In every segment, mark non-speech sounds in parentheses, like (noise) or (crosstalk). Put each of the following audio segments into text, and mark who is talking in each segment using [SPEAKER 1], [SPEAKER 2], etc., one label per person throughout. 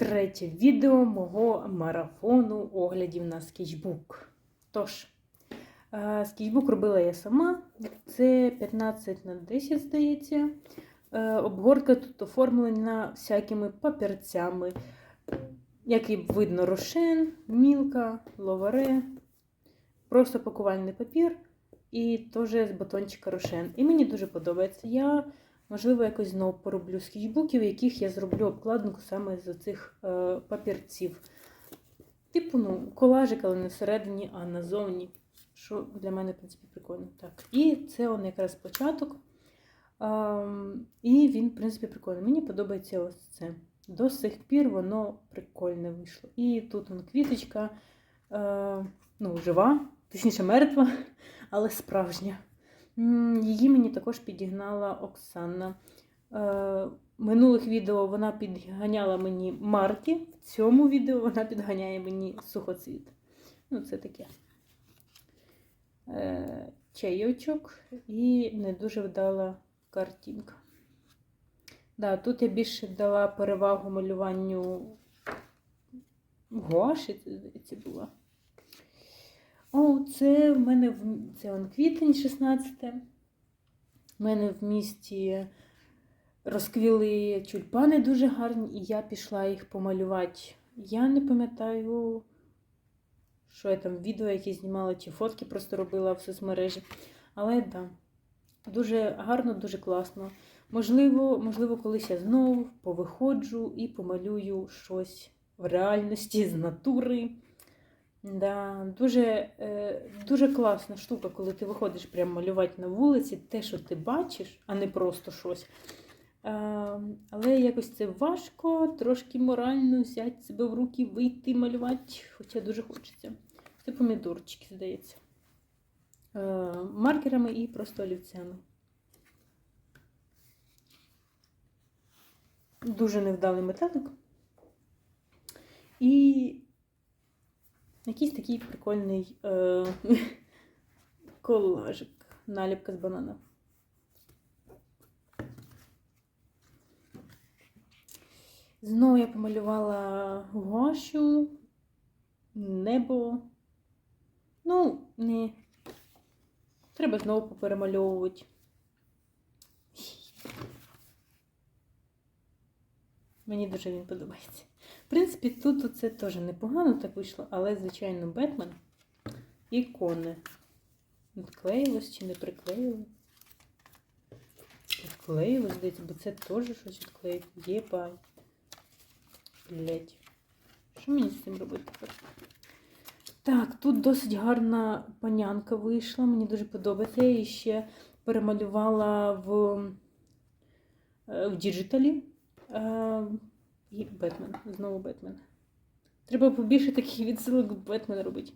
[SPEAKER 1] третє відео мого марафону оглядів на скетчбук. Тож, е, скетчбук робила я сама. Це 15 на 10, здається. Е, Обгортка тут оформлена всякими папірцями. Як і видно, рошен, мілка, ловаре, просто пакувальний папір і теж з батончика рошен. І мені дуже подобається. Я, можливо, якось знову пороблю скетчбуків, яких я зроблю обкладинку саме з цих е, папірців. Типу, ну, колажик, але не всередині, а назовні. Що для мене, в принципі, прикольно. Так. І це он якраз початок. Ем, і він, в принципі, прикольний. Мені подобається ось це. До сих пір воно прикольне вийшло. І тут вон квіточка, е, ну, жива, точніше, мертва, але справжня. Її мені також підігнала Оксана. Е, в минулих відео вона підганяла мені марки, в цьому відео вона підганяє мені сухоцвіт. Ну, це таке. Е, чайочок і не дуже вдала картинка. Да, тут я більше дала перевагу малюванню гуаші, здається, була. О, це в мене в це он квітень 16. У мене в місті розквіли тюльпани дуже гарні, і я пішла їх помалювати. Я не пам'ятаю, що я там відео якісь знімала, чи фотки просто робила в соцмережі. Але так, да, дуже гарно, дуже класно. Можливо, можливо, колись я знову повиходжу і помалюю щось в реальності з натури. Да, дуже, е, дуже класна штука, коли ти виходиш прямо малювати на вулиці, те, що ти бачиш, а не просто щось. Але якось це важко, трошки морально взяти себе в руки, вийти малювати, хоча дуже хочеться. Це помідорчики, здається. Е, маркерами і просто олівцями. Дуже невдалий метелик. І якийсь такий прикольний е, колажик, наліпка з банана. Знову я помалювала гуашу, небо. Ну, не. Треба знову поперемальовувати. Мені дуже він подобається. Принципі, тут це теж непогано так вийшло, але, звичайно, Бетмен ікони. Відклеїлось чи не приклеїло? Відклеїлось, здається, бо це теж щось відклеїть. Єбай. Блять. Що мені з цим робити? Так, тут досить гарна панянка вийшла, мені дуже подобається. Я її ще перемалювала в, в діджиталі. І Бетмен. Знову Бетмен. Треба побільше таких відсилок Бетмена робити.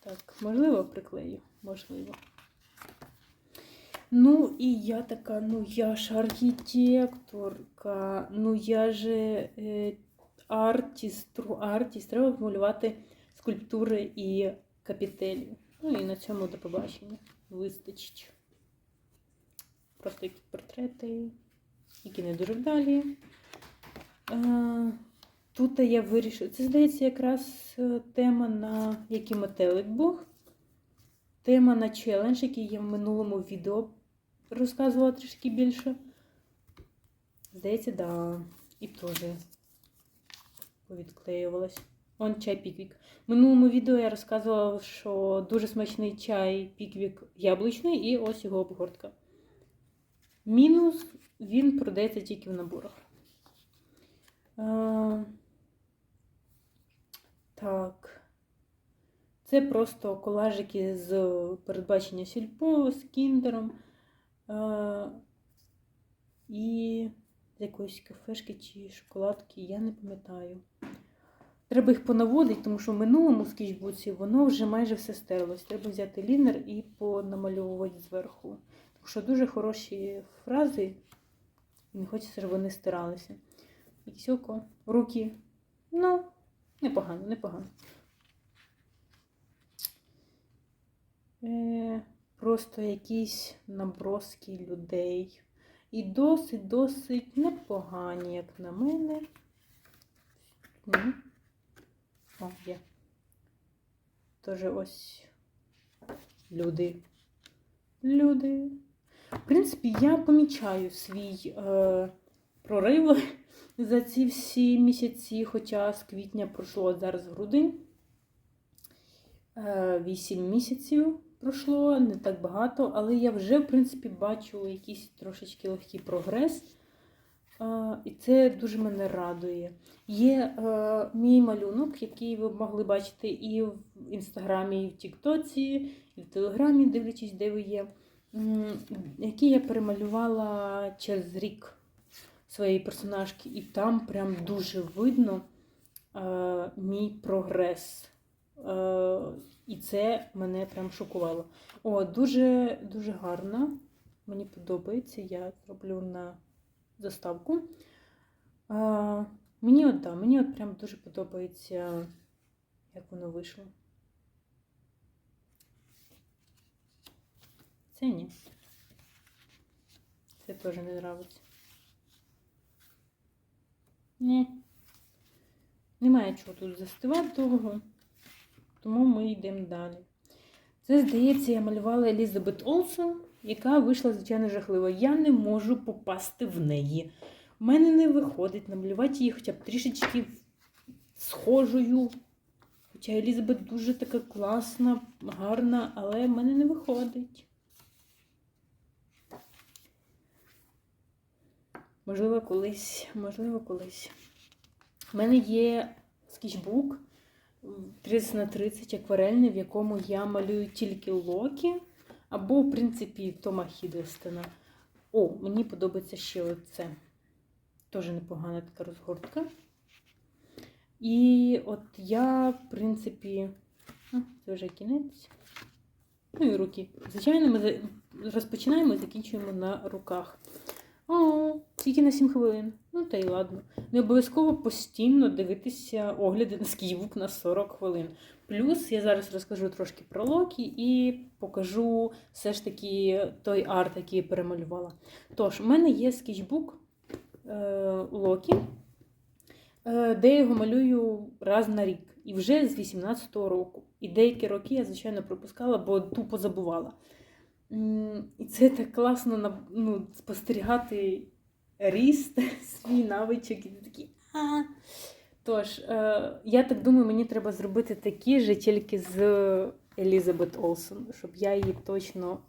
[SPEAKER 1] Так, можливо, приклею, можливо. Ну, і я така, ну я ж архітекторка, ну я же е, артіст, артіст, треба малювати скульптури і капітелі. Ну і на цьому до побачення вистачить. Просто якісь портрети, які не дуже вдалі. Тут я вирішила. Це, здається, якраз е, тема на який метелик був. Тема на челендж, який я в минулому відео розказувала трішки більше. Здається, да. І теж повідклеювалась. Он чай піквік. В минулому відео я розказувала, що дуже смачний чай піквік яблучний, і ось його обгортка. Мінус він продається тільки в наборах. А, так. Це просто колажики з передбачення сільпо, з кіндером а, і з якоїсь кафешки чи шоколадки, я не пам'ятаю. Треба їх понаводити, тому що в минулому скетчбуці воно вже майже все стерлось. Треба взяти лінер і понамальовувати зверху. Що дуже хороші фрази, не хочеться, щоб вони стиралися. Якісь око, руки. Ну, непогано, непогано. Е, Просто якісь наброски людей. І досить-досить непогані, як на мене. Ну. О, є. Тож ось люди. Люди. В принципі, я помічаю свій е, прорив (laughs) за ці всі місяці, хоча з квітня пройшло зараз грудень. Е, 8 місяців пройшло, не так багато, але я вже, в принципі, бачу якийсь трошечки легкий прогрес. Е, і це дуже мене радує. Є е, мій малюнок, який ви могли бачити і в інстаграмі, і в Тіктоці, і в Телеграмі, дивлячись, де ви є, який я перемалювала через рік своєї персонажки, і там прям дуже видно е, мій прогрес. Е, і це мене прям шокувало. О, дуже, дуже гарно. Мені подобається. Я зроблю на заставку. А, мені от, да, мені от прям дуже подобається, як воно вийшло. Це ні. Це теж не нравиться. Ні. Немає чого тут застивати довго, тому ми йдемо далі. Це, здається, я малювала Елізабет Олсен, яка вийшла, звичайно, жахливо. Я не можу попасти в неї. У мене не виходить намалювати її хоча б трішечки схожою. Хоча Елізабет дуже така класна, гарна, але в мене не виходить. Можливо, колись, можливо, колись. У мене є скетчбук 30 на 30 акварельний, в якому я малюю тільки локі, або, в принципі, Тома Хідлстона. О, мені подобається ще оце. Теж непогана така розгортка. І от я, в принципі, це вже кінець. Ну і руки. Звичайно, ми розпочинаємо і закінчуємо на руках. О, тільки на 7 хвилин. Ну та й ладно. Не обов'язково постійно дивитися огляди на скійбук на 40 хвилин. Плюс я зараз розкажу трошки про Локі і покажу все ж таки той арт, який я перемалювала. Тож, у мене є скетчбук е, Локі, е, де я його малюю раз на рік. І вже з 18-го року. І деякі роки я, звичайно, пропускала, бо тупо забувала. І це так класно ну, спостерігати ріст (laughs) свій навичок, і ти такий. А. Тож, е, я так думаю, мені треба зробити такі же, тільки з Елізабет Олсен, щоб я її точно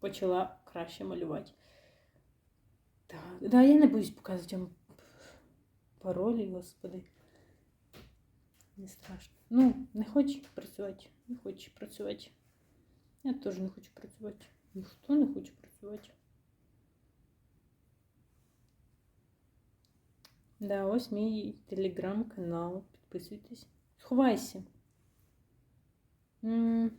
[SPEAKER 1] почала краще малювати. Так, да, я не боюсь показувати вам паролі, господи. Не страшно. Ну, не хочеш працювати, не хочеш працювати. Я теж не хочу працювати. Ніхто не хоче працювати. Да, ось мій телеграм-канал. Підписуйтесь. Сховайся. М.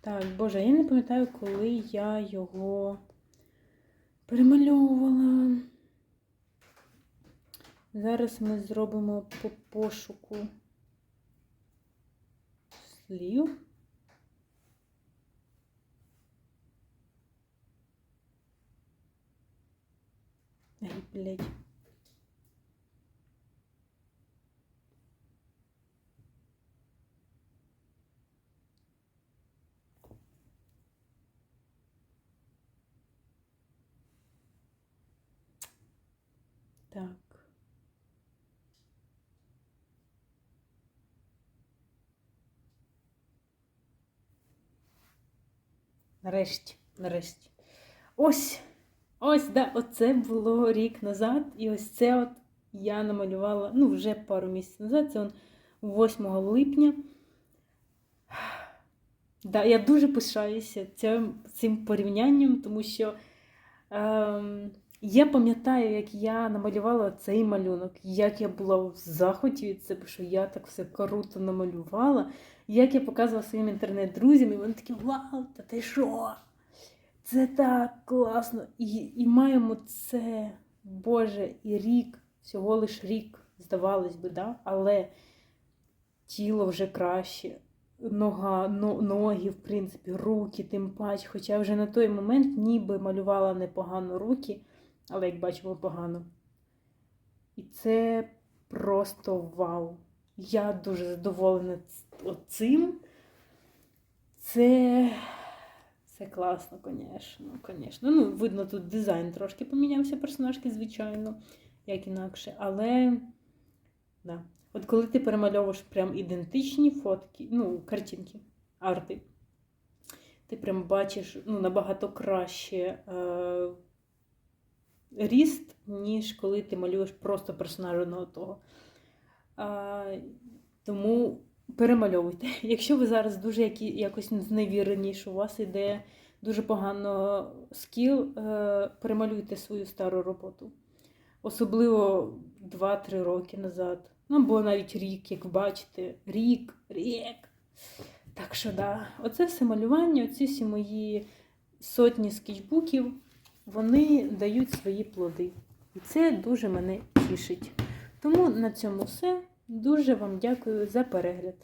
[SPEAKER 1] Так, боже, я не пам'ятаю, коли я його перемальовувала. Зараз ми зробимо по пошуку слів. Ай, блядь. Так. Нарешті, нарешті. Ось, ось, да, оце було рік назад. І ось це от я намалювала, ну, вже пару місяців назад, це он 8 липня. (sighs) Да, я дуже пишаюся цим, цим порівнянням, тому що ем, я пам'ятаю, як я намалювала цей малюнок, як я була в захваті від себе, що я так все круто намалювала, як я показувала своїм інтернет-друзям, і вони такі, вау, та ти що? Це так класно. І, і маємо це, Боже, і рік, всього лиш рік, здавалось би, да? але тіло вже краще. нога, но, ноги, в принципі, руки, тим паче. Хоча вже на той момент ніби малювала непогано руки, але як бачимо, погано. І це просто вау. Я дуже задоволена цим. Це, це класно, звісно. Конечно. Ну, видно, тут дизайн трошки помінявся персонажки, звичайно, як інакше. Але да. от коли ти перемальовуєш прям ідентичні фотки, ну, картинки, арти, ти прям бачиш ну, набагато краще е, ріст, ніж коли ти малюєш просто персонажа одного того. А, тому перемальовуйте. (laughs) Якщо ви зараз дуже які, якось зневірені, що у вас іде дуже погано скіл, е, перемалюйте свою стару роботу. Особливо 2-3 роки назад. Ну, або навіть рік, як бачите, рік, рік. Так що да, оце все малювання, оці всі мої сотні скетчбуків, вони дають свої плоди. І це дуже мене тішить. Тому на цьому все. Дуже вам дякую за перегляд.